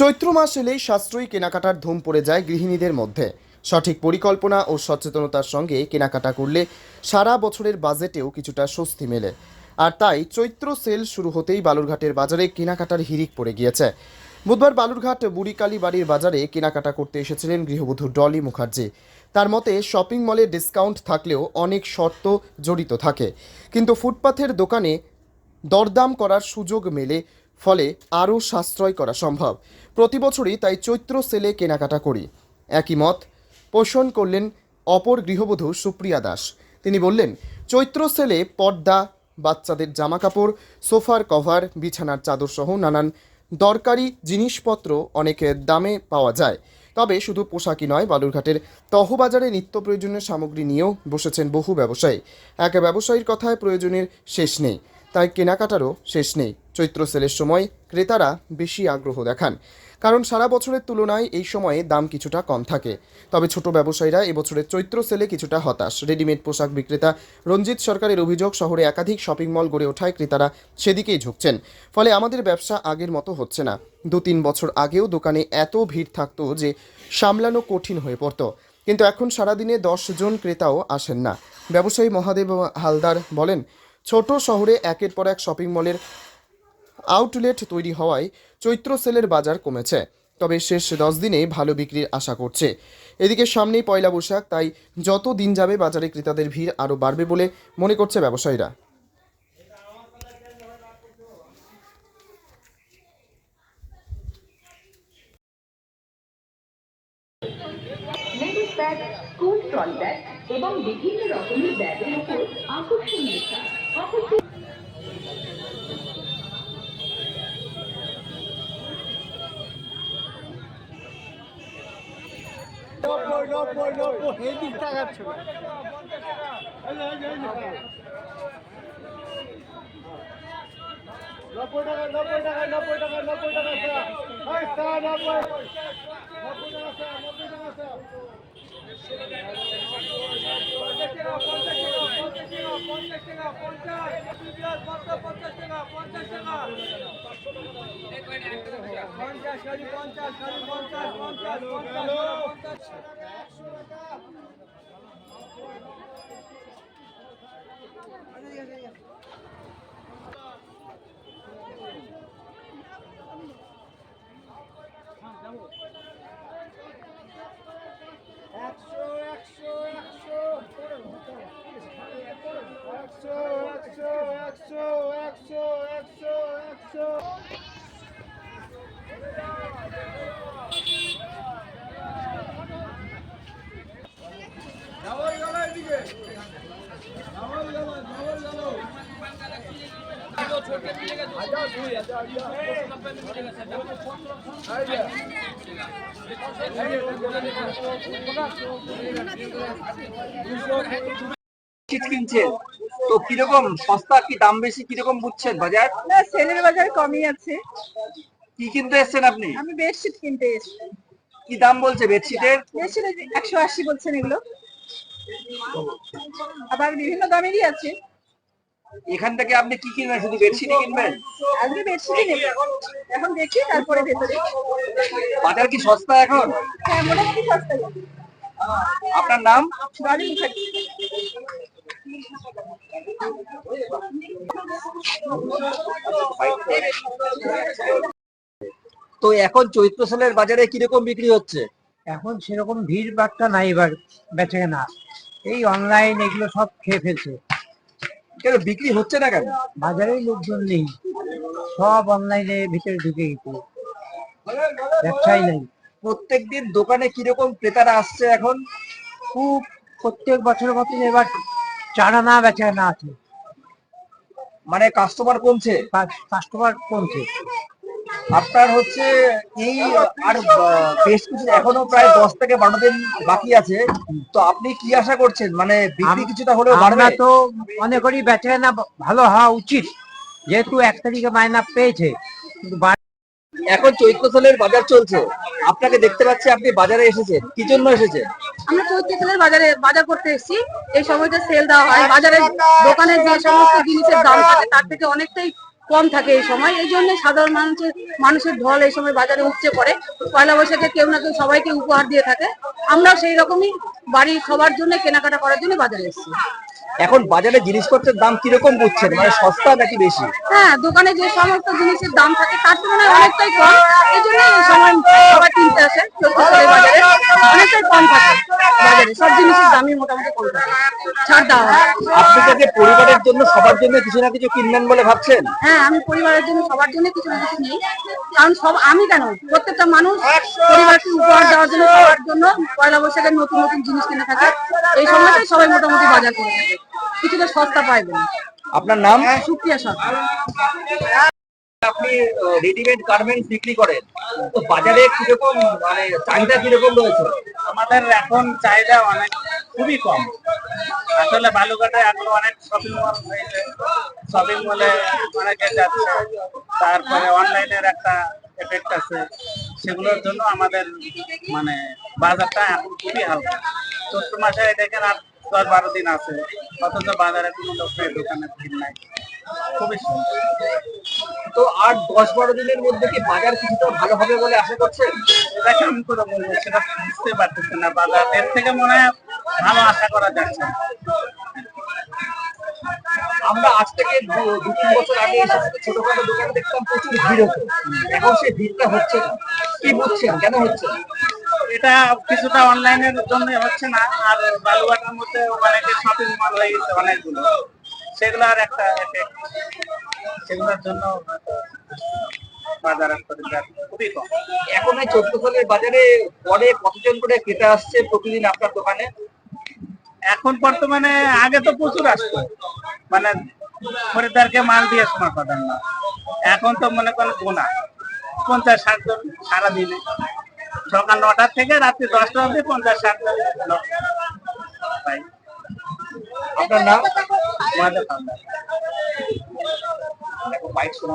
চৈত্র মাস এলেই সাশ্রয়ী কেনাকাটার ধুম পড়ে যায় গৃহিণীদের মধ্যে। সঠিক পরিকল্পনা ও সচেতনতার সঙ্গে কেনাকাটা করলে সারা বছরের বাজেটেও কিছুটা স্বস্তি মেলে। আর তাই চৈত্র সেল শুরু হতেই বালুরঘাটের বাজারে কেনাকাটার হিরিক পড়ে গিয়েছে। বুধবার বালুরঘাট বুড়িকালী বাড়ির বাজারে কেনাকাটা করতে এসেছিলেন গৃহবধূ ডলি মুখার্জি। তার মতে, শপিং মলে ডিসকাউন্ট থাকলেও অনেক শর্ত জড়িত থাকে। কিন্তু ফুটপাথের দোকানে দরদাম করার সুযোগ মেলে ফলে আরও সাশ্রয় করা সম্ভব। প্রতি বছরই তাই চৈত্র সেলে কেনাকাটা করি। একই মত পোষণ করলেন অপর গৃহবধূ সুপ্রিয়া দাস। তিনি বললেন, চৈত্র সেলে পর্দা, বাচ্চাদের জামাকাপড়, সোফার কভার, বিছানার চাদর সহ নানান দরকারি জিনিসপত্র অনেক দামে পাওয়া যায়। তবে শুধু পোশাকই নয়, বালুরঘাটের তহবাজারে নিত্য প্রয়োজনীয় সামগ্রী নিয়েও বসেছেন বহু ব্যবসায়ী। এক ব্যবসায়ীর কথায় প্রয়োজনের শেষ নেই, তাই কেনাকাটারও শেষ নেই। চৈত্র সেলের সময় ক্রেতারা বেশি আগ্রহ দেখান। কারণ সারা বছরের তুলনায় এই সময়ে দাম কিছুটা কম থাকে। তবে ছোট ব্যবসায়ীরা এবছরের চৈত্র সেলে কিছুটা হতাশ। রেডিমেড পোশাক বিক্রেতা রঞ্জিত সরকারের অভিযোগ, শহরে একাধিক শপিং মল গড়ে ওঠায় ক্রেতারা সেদিকেই ঝুঁকছেন। ফলে আমাদের ব্যবসা আগের মতো হচ্ছে না। দু তিন বছর আগেও দোকানে এত ভিড় থাকতো যে সামলানো কঠিন হয়ে পড়তো। কিন্তু এখন সারাদিনে দশ জন ক্রেতাও আসেন না। ব্যবসায়ী মহাদেব হালদার বলেন, ছোট শহরে একের পর এক শপিং মলের আউটলেট তৈরি হওয়ায় চৈত্র সেলের বাজার কমেছে, তবে শেষ দশ দিনে ভালো বিক্রির আশা করছে। এদিকে সামনেই পয়লা বৈশাখ, তাই যত দিন যাবে বাজারে ক্রেতাদের ভিড় আরও বাড়বে বলে মনে করছে ব্যবসায়ীরা। এবং বিভিন্ন রকমের ব্যাগের উপর আকর্ষণীয় নব্বই নব্বই এই দিক টাকাচ্ছ নব্বই টাকা নব্বই টাকা নব্বই টাকা পঞ্চাশ টাকা পঞ্চাশ টাকা পঞ্চাশ টাকা পঞ্চাশ টাকা পঞ্চাশ টাকা পঞ্চাশ টাকা পঞ্চাশ কিনছেন তো কীরকম সস্তা কি দাম বেশি কীরকম বুঝছেন বাজার? না সেলের বাজার কমই আছে। কি কিনতে এসছেন আপনি? আমি বেডশিট কিনতে এসেছি। কি দাম বলছে বেডশিটের? বেডশিট একশো আশি বলছেন এগুলো। আবার বিভিন্ন দামেরই আছে। এখান থেকে আপনি কি কিনবেন? শুধু বেডশিটই কিনবেন? আজকে বেডশিটই নেব। এখন দেখি তারপরে ভেতরে। বাজার কি সস্তা এখন? হ্যাঁ মোটামুটি সস্তা। আপনার নাম? গাড়ি মুখার্জি। তো এখন চৈত্র সালের বাজারে কীরকম বিক্রি হচ্ছে? এখন সেরকম ভিড় বাট্টা নাই এবার বেচে না এই অনলাইন এগুলো সব খেয়ে ফেলছে। কেন, বিক্রি হচ্ছে না কেন? বাজারেই লোকজন নেই। সব অনলাইনে ভিতরে ঢুকে গেছে। ব্যবসাই নাই। প্রত্যেকদিন দোকানে কীরকম ক্রেতারা আসছে এখন, খুব প্রত্যেক বছরের মতন এবার চারানা বেচা না আছে। মানে কাস্টমার কমছে? কাস্টমার কমছে। আপনার হচ্ছে এই আর বেশ কিছু এখনও প্রায় দশ থেকে বারো দিন বাকি আছে। তো আপনি কি আশা করছেন? মানে বিক্রি কিছুটা হলেও বাড়বে? আমরা তো মনে করি বেচা না ভালো হওয়া উচিত। যেহেতু এক তারিখে মায়না পেয়েছে। কিন্তু এখন চৈত্র সালের বাজার চলছে। আপনাকে দেখতে পাচ্ছি আপনি বাজারে এসেছেন। কি জন্য এসেছেন? আমরা চৈত্র সেলের বাজারে বাজার করতে এসেছি। এই সময়টা সেল দেওয়া হয়। বাজারে দোকানে যে সমস্ত জিনিসের দাম থাকে তার থেকে অনেকটাই কম থাকে এই সময়, এই জন্য সাধারণ মানুষের মানুষের ঢল এই সময় বাজারে উঠছে পড়ে। পয়লা বৈশাখে কেউ না কেউ সবাইকে উপহার দিয়ে থাকে। আমরাও সেই রকমই বাড়ির সবার জন্য কেনাকাটা করার জন্য বাজারে এসেছি। এখন বাজারে জিনিসপত্রের দাম কীরকম বুঝছেন মানে সস্তা নাকি বেশি? হ্যাঁ দোকানে যে সমস্ত জিনিসের দাম থাকে তার তুলনায় অনেকটাই কম। এই জন্য এই সময় সবাই কিনতে আসে বাজারে। অনেকটাই কম থাকে বাজারে সব জিনিসের দামই মোটামুটি কম থাকে। ছাড় দেওয়া হয়। আপনি পরিবারের জন্য সবার জন্য কিছু না কিছু কিনবেন বলে ভাবছেন? হ্যাঁ আমি পরিবারের জন্য সবার জন্য কিছু না কিছু নেই কারণ সব আমি কেন? প্রত্যেকটা মানুষ পরিবারকে উপহার দেওয়ার জন্য সবার জন্য পয়লা বৈশাখের নতুন নতুন জিনিস কিনে থাকে। এই সময়টাই সবাই মোটামুটি বাজার করে থাকে। কিছুটা সস্তা পাইবেন আপনার নাম? সুপ্রিয়া সরকার। আপনি রেডিমেড গার্মেন্টস বিক্রি করেন। তো বাজারে কীরকম মানে চাহিদা কীরকম রয়েছে? আমাদের এখন চাহিদা অনেক খুবই কম। আসলে বালুঘাটে এখন অনেক শপিং মল হয়েছে। শপিং মলে অনেকে যাচ্ছে। তারপরে অনলাইনের একটা এফেক্ট আছে। সেগুলোর জন্য আমাদের মানে বাজারটা এখন খুবই হালকা। চৈত্র মাসে দেখেন আর দশ বারো দিন আছে। অথচ বাজারে কোনো লোক নেই দোকানে ভিড় নাই। খুবই সুন্দর। তো আর দশ বারো দিনের মধ্যে কি বাজার কিছুটা ভালো হবে বলে আশা করছেন? এটা কেমন করে বলব সেটা বুঝতে পারতেছি না। বাজার এর থেকে মনে হয় ভালো আশা করা যাচ্ছে না। আমরা আজ থেকে দু- তিন বছর আগে ছোটখাটো দোকানে দেখতাম প্রচুর ভিড় হতো। এখন সেই ভিড়টা হচ্ছে না। কি বুঝছেন? কেন হচ্ছে না? এটা কিছুটা অনলাইনের জন্য হচ্ছে না আর বালুঘাটের মধ্যে অনেকে শপিং মল হয়ে গেছে অনেকগুলো সেগুলোর একটা এফেক্ট সেগুলোর জন্য খরিদ্দার খুবই কম। এখন এই চোদ্দ সালের বাজারে পরে কতজন করে ক্রেতা আসছে প্রতিদিন আপনার দোকানে? এখন বর্তমানে আগে তো প্রচুর আসতো। মানে খরিদ্দারকে মাল দিয়ে সময় পাবেন না। এখন তো মনে করেন গোনা পঞ্চাশ ষাট জন সারাদিনে। সকাল নটার থেকে রাত্রি দশটা অবধি পঞ্চাশ ষাট জন আপনার নাম? বাইক শোনা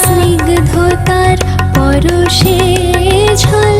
স্নিগ্ধতার পরশে ঝলমলে